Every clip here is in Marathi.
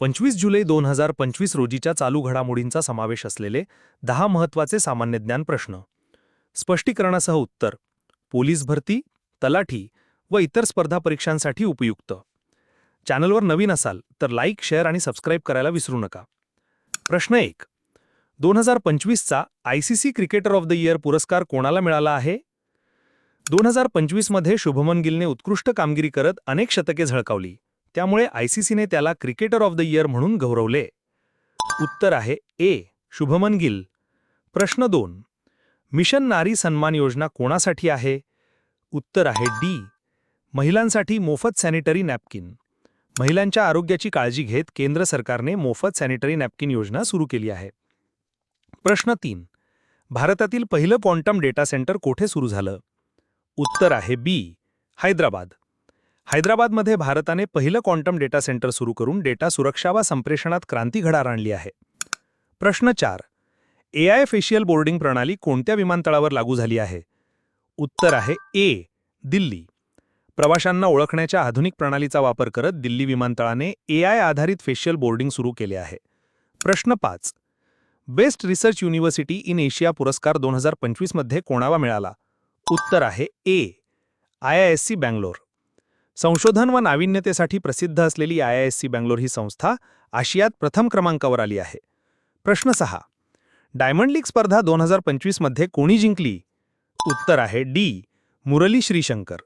पंचवीस जुलै दोन हजार पंचवीस रोजीच्या चालू घडामोडींचा समावेश असलेले दहा महत्त्वाचे सामान्य ज्ञान प्रश्न. स्पष्टीकरणासह उत्तर. पोलीस भरती तलाठी व इतर स्पर्धा परीक्षांसाठी उपयुक्त. चॅनलवर नवीन असाल तर लाईक शेअर आणि सबस्क्राईब करायला विसरू नका. प्रश्न एक. दोन हजार पंचवीसचा I C C cricketer of the year पुरस्कार कोणाला मिळाला आहे? दोन हजार पंचवीसमध्ये शुभमन गिलने उत्कृष्ट कामगिरी करत अनेक शतके झळकावली. त्यामुळे आयसीसीने त्याला क्रिकेटर ऑफ द इयर म्हणून गौरवले. उत्तर आहे ए. शुभमन गिल. प्रश्न दोन. मिशन नारी सन्मान योजना कोणासाठी आहे? उत्तर आहे डी. महिलांसाठी मोफत सॅनिटरी नॅपकिन. महिलांच्या आरोग्याची काळजी घेत केंद्र सरकारने मोफत सॅनिटरी नॅपकिन योजना सुरू केली आहे. प्रश्न तीन. भारतातील पहिलं क्वांटम डेटा सेंटर कोठे सुरू झालं? उत्तर आहे बी. हैदराबाद. हैदराबादमध्ये भारताने पहिलं क्वांटम डेटा सेंटर सुरू करून डेटा सुरक्षा व संप्रेषणात क्रांती घडार आणली आहे. प्रश्न चार. ए आय फेशियल बोर्डिंग प्रणाली कोणत्या विमानतळावर लागू झाली आहे? उत्तर आहे ए दिल्ली. प्रवाशांना ओळखण्याच्या आधुनिक प्रणालीचा वापर करत दिल्ली विमानतळाने ए आय आधारित फेशियल बोर्डिंग सुरू केले आहे. प्रश्न पाच. Best research university in Asia पुरस्कार दोन हजार पंचवीसमध्ये कोणावा मिळाला? उत्तर आहे ए I I S C Bangalore. संशोधन व नाविन्यतेसाठी प्रसिद्ध असलेली I I S C Bangalore ही संस्था आशियात प्रथम क्रमांकावर आली आहे. प्रश्न सहा. डायमंड लीग स्पर्धा दोन हजार पंचवीसमध्ये कोणी जिंकली? उत्तर आहे डी. मुरली श्रीशंकर.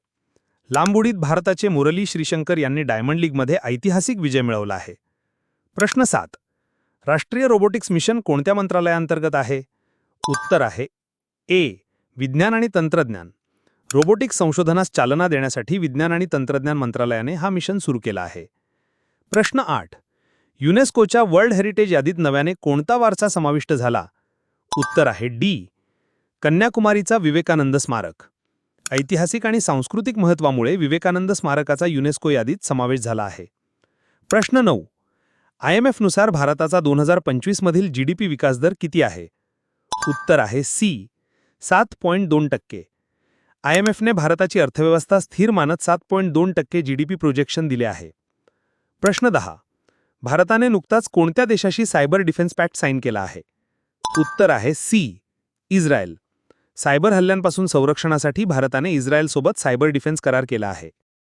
लांबुडीत भारताचे मुरली श्रीशंकर यांनी डायमंड लीगमध्ये ऐतिहासिक विजय मिळवला आहे. प्रश्न सात. राष्ट्रीय रोबोटिक्स मिशन कोणत्या मंत्रालयाअंतर्गत आहे? उत्तर आहे ए. विज्ञान आणि तंत्रज्ञान. रोबोटिक्स संशोधनास चालना देण्यासाठी विज्ञान आणि तंत्रज्ञान मंत्रालयाने हा मिशन सुरू केला आहे. प्रश्न आठ. युनेस्कोच्या वर्ल्ड हेरिटेज यादीत नव्याने कोणता वारसा समाविष्ट झाला? उत्तर आहे डी. कन्याकुमारीचा विवेकानंद स्मारक. ऐतिहासिक आणि सांस्कृतिक महत्त्वामुळे विवेकानंद स्मारकाचा युनेस्को यादीत समावेश झाला आहे. प्रश्न नऊ. आय एम एफनुसार भारताचा दोन हजार पंचवीसमधील जी डी पी विकासदर किती आहे? उत्तर आहे सी. सात पॉईंट दोन टक्के. आयएमएफने भारताची अर्थव्यवस्था स्थिर मानत सात पॉईंट दोन टक्के जीडीपी प्रोजेक्शन दिले आहे. प्रश्न दहा. भारताने नुकताच कोणत्या देशाशी सायबर डिफेन्स पॅक्ट साईन केला आहे? उत्तर आहे सी. इस्रायल. सायबर हल्ल्यांपासून संरक्षणासाठी भारताने इस्रायलसोबत सायबर डिफेन्स करार केला आहे.